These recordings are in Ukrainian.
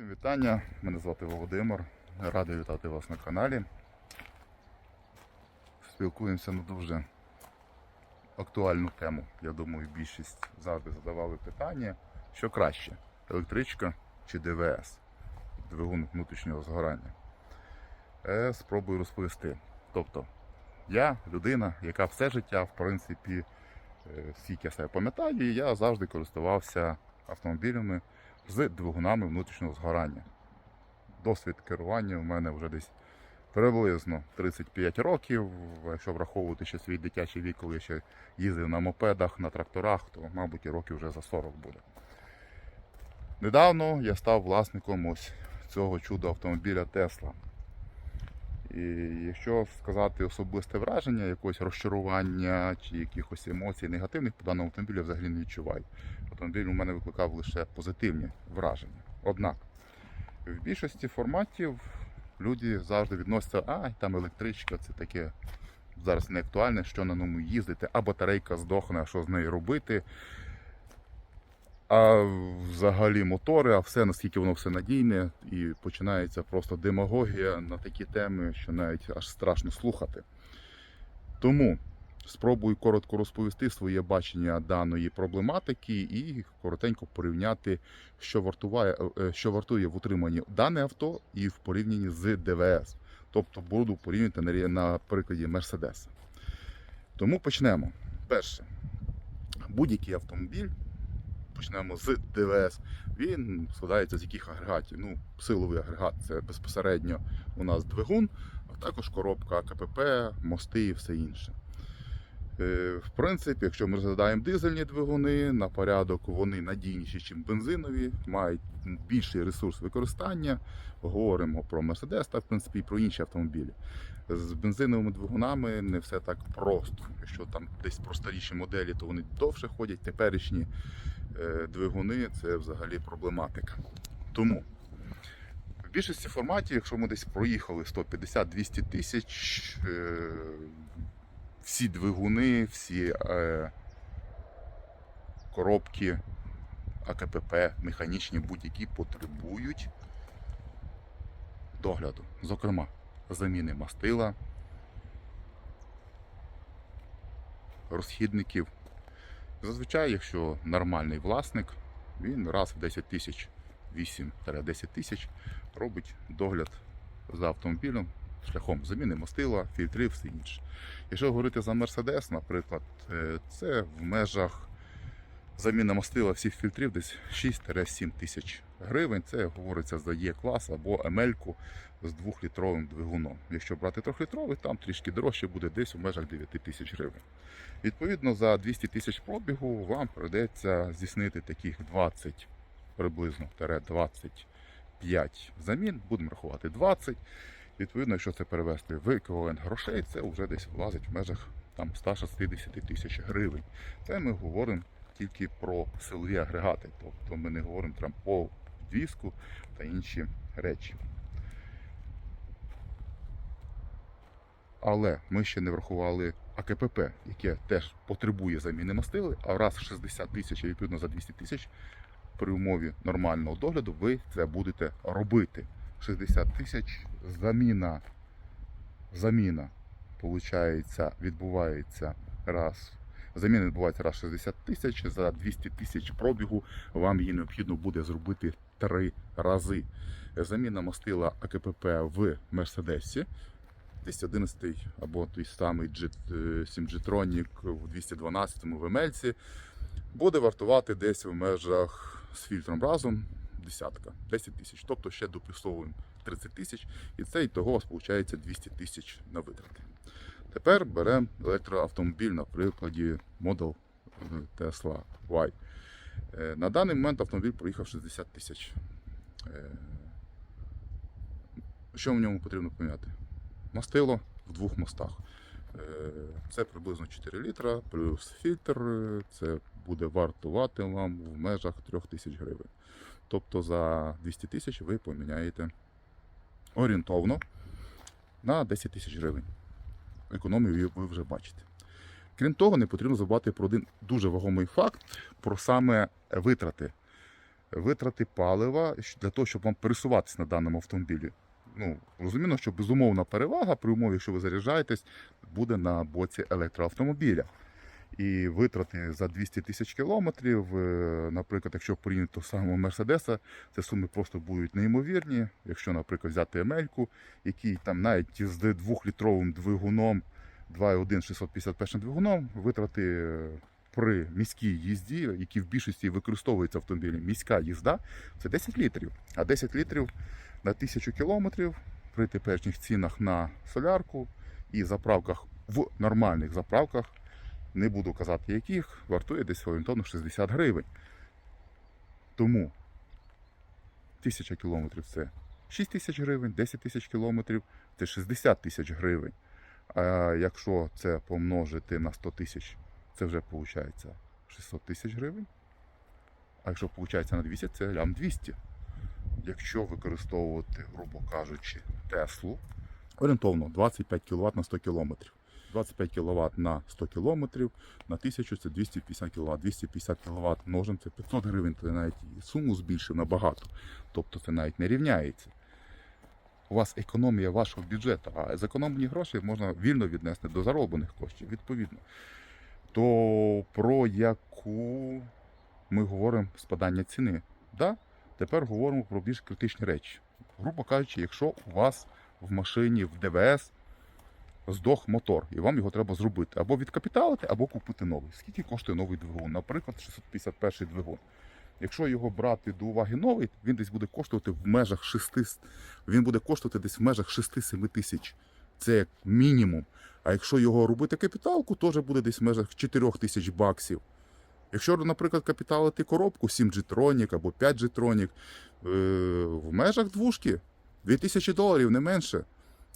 Всім вітання, мене звати Володимир. Радий вітати вас на каналі. Спілкуємося на дуже актуальну тему. Я думаю, більшість завжди задавали питання, що краще, електричка чи ДВС, двигун внутрішнього згорання. Е, спробую розповісти. Тобто, я людина, яка все життя, в принципі, е, скільки я себе пам'ятаю, я завжди користувався автомобілями з двигунами внутрішнього згорання. Досвід керування у мене вже десь приблизно 35 років. Якщо враховувати ще свій дитячий вік, коли я ще їздив на мопедах, на тракторах, то, мабуть, і років вже за 40 буде. Недавно я став власником ось цього чудо автомобіля Тесла. І якщо сказати особисте враження, якогось розчарування чи якихось емоцій негативних по даному автомобілю я взагалі не відчуваю. Автомобіль у мене викликав лише позитивні враження. Однак, в більшості форматів люди завжди відносяться, а там електричка, це таке зараз не актуальне, що на ньому їздити, а батарейка здохне, а що з нею робити. А взагалі мотори, а все наскільки воно все надійне, і починається просто демагогія на такі теми, що навіть аж страшно слухати. Тому спробую коротко розповісти своє бачення даної проблематики і коротенько порівняти, що вартує, е, що вартує в утриманні дане авто і в порівнянні з ДВС. Тобто буду порівнювати на прикладі Мерседеса. Тому почнемо. Перше, будь-який автомобіль почнемо з ДВС. Він складається з яких агрегатів. Ну, силовий агрегат це безпосередньо у нас двигун, а також коробка КПП, мости і все інше. Е, В принципі, якщо ми розглядаємо дизельні двигуни, на порядок вони надійніші, ніж бензинові, мають більший ресурс використання. Говоримо про Mercedes та в принципі і про інші автомобілі. З бензиновими двигунами не все так просто. Якщо там десь про старіші моделі, то вони довше ходять, теперішні двигуни це взагалі проблематика. Тому в більшості форматів, якщо ми десь проїхали 150-200 тисяч, е, всі двигуни, всі е, коробки, АКПП, механічні будь-які потребують догляду. Зокрема, заміни мастила, розхідників. Зазвичай, якщо нормальний власник, він раз в 10 тисяч, 8-10 тисяч робить догляд за автомобілем шляхом заміни мастила, фільтрів, все інше. Якщо говорити за Мерседес, наприклад, е, це в межах заміна мастила всіх фільтрів десь 6-7 тисяч гривень. Це говориться за Є-клас або ML з 2-літровим двигуном. Якщо брати 3-літровий, там трішки дорожче буде десь у межах 9 тисяч гривень. Відповідно, за 200 тисяч пробігу вам прийдеться здійснити таких 20 приблизно 25 замін, будемо рахувати 20. Відповідно, якщо це перевести в еквівалент грошей, це вже десь влазить в межах там 160 тисяч гривень. Це ми говоримо тільки про силові агрегати, тобто ми не говоримо там про підвіску та інші речі. Але ми ще не врахували АКПП, яке теж потребує заміни мастили, а раз 60 тисяч і відповідно за 200 тисяч при умові нормального догляду ви це будете робити. 60 тисяч заміна. Заміна, получається, відбувається раз. Заміна відбувається раз 60 тисяч, за 200 тисяч пробігу вам її необхідно буде зробити три рази. Заміна мастила АКПП в Мерседесі. 211 або той самий G, 7G-Tronic в 212 му в Емельці буде вартувати десь в межах з фільтром разом десятка, 10 тисяч. Тобто ще доплюсовуємо 30 тисяч, і це і того виходить 200 тисяч на витрати. Тепер беремо електроавтомобіль на прикладі Model е, Tesla Y. Е, На даний момент автомобіль проїхав 60 тисяч. Е, Що в ньому потрібно поміняти? Мастило в двох мостах. Це приблизно 4 літра, плюс фільтр. Це буде вартувати вам в межах 3 тисяч гривень. Тобто за 200 тисяч ви поміняєте орієнтовно на 10 тисяч гривень. Економію ви вже бачите. Крім того, не потрібно забувати про один дуже вагомий факт про саме витрати. витрати палива для того, щоб вам пересуватися на даному автомобілі. Ну, розуміло, що безумовна перевага при умові, якщо ви заряджаєтесь, буде на боці електроавтомобіля. І витрати за 200 тисяч кілометрів, е, наприклад, якщо порівняти самого Мерседеса, це суми просто будуть неймовірні. Якщо, наприклад, взяти Емельку, який там навіть з двохлітровим двигуном 2.1 651 двигуном, витрати е, при міській їзді, які в більшості використовуються автомобілі, міська їзда, це 10 літрів. А 10 літрів на 1000 кілометрів при теперішніх цінах на солярку і заправках в нормальних заправках не буду казати яких, вартує десь орієнтовно 60 гривень. Тому 1000 кілометрів це 6 тисяч гривень, 10 тисяч кілометрів це 60 тисяч гривень. А якщо це помножити на 100 тисяч, це вже виходить 600 тисяч гривень. А якщо виходить на 200, це лям 200. Якщо використовувати, грубо кажучи, Теслу, орієнтовно 25 кВт на 100 км. 25 кВт на 100 км, на 1000 це 250 кВт. 250 кВт множимо, це 500 гривень, то навіть суму збільшив набагато. Тобто це навіть не рівняється. У вас економія вашого бюджету, а зекономлені гроші можна вільно віднести до зароблених коштів, відповідно. То про яку ми говоримо спадання ціни? Да? Тепер говоримо про більш критичні речі. Грубо кажучи, якщо у вас в машині в ДВС здох мотор, і вам його треба зробити. Або відкапіталити, або купити новий. Скільки коштує новий двигун? Наприклад, 651 двигун. Якщо його брати до уваги новий, він десь буде коштувати в межах 6, він буде коштувати десь в межах 6-7 тисяч. Це як мінімум. А якщо його робити капіталку, теж буде десь в межах 4 тисяч баксів. Якщо, наприклад, капіталити коробку 7G Tronic або 5G Tronic, е, в межах двушки 2000 доларів, не менше.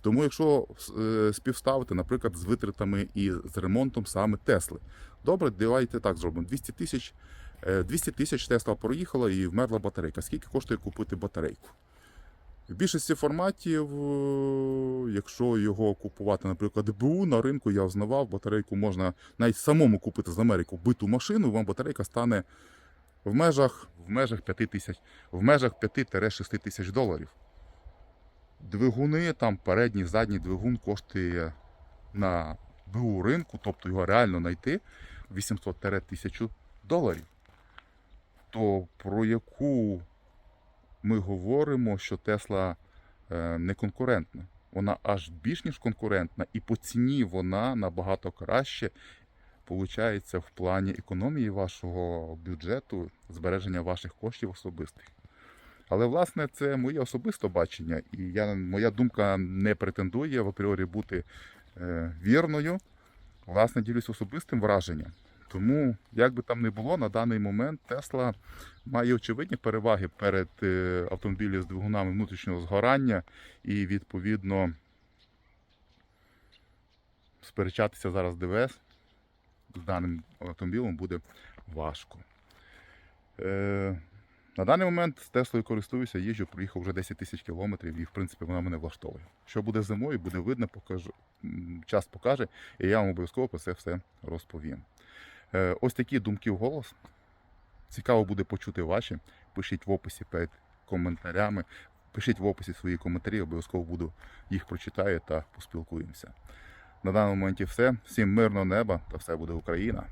Тому якщо е, співставити, наприклад, з витратами і з ремонтом саме Тесли. Добре, давайте так зробимо. 200 тисяч, е, 200 тисяч Тесла проїхала і вмерла батарейка. Скільки коштує купити батарейку? В більшості форматів, е, якщо його купувати, наприклад, БУ на ринку, я взнавав, батарейку можна навіть самому купити з Америки биту машину, вам батарейка стане в межах, в межах 5 тисяч, в межах 5-6 тисяч доларів. Двигуни, там передній, задній двигун коштує на БУ ринку, тобто його реально знайти 800-1000 доларів. То про яку ми говоримо, що Тесла е, не конкурентна. Вона аж більш ніж конкурентна, і по ціні вона набагато краще получається в плані економії вашого бюджету, збереження ваших коштів особистих. Але власне це моє особисте бачення, і я, моя думка не претендує в апріорі бути е, вірною. Власне, ділюсь особистим враженням. Тому, як би там не було, на даний момент Тесла має очевидні переваги перед е, автомобілем з двигунами внутрішнього згорання, і відповідно сперечатися зараз ДВС з даним автомобілем буде важко. На даний момент Теслою користуюся, їжджу, проїхав вже 10 тисяч кілометрів і в принципі вона мене влаштовує. Що буде зимою, буде видно, покажу, час покаже, і я вам обов'язково про це все розповім. Е, Ось такі думки в голос. Цікаво буде почути ваші. Пишіть в описі перед коментарями. Пишіть в описі свої коментарі, обов'язково буду їх прочитаю та поспілкуємося. На даному моменті все. Всім мирного неба та все буде Україна.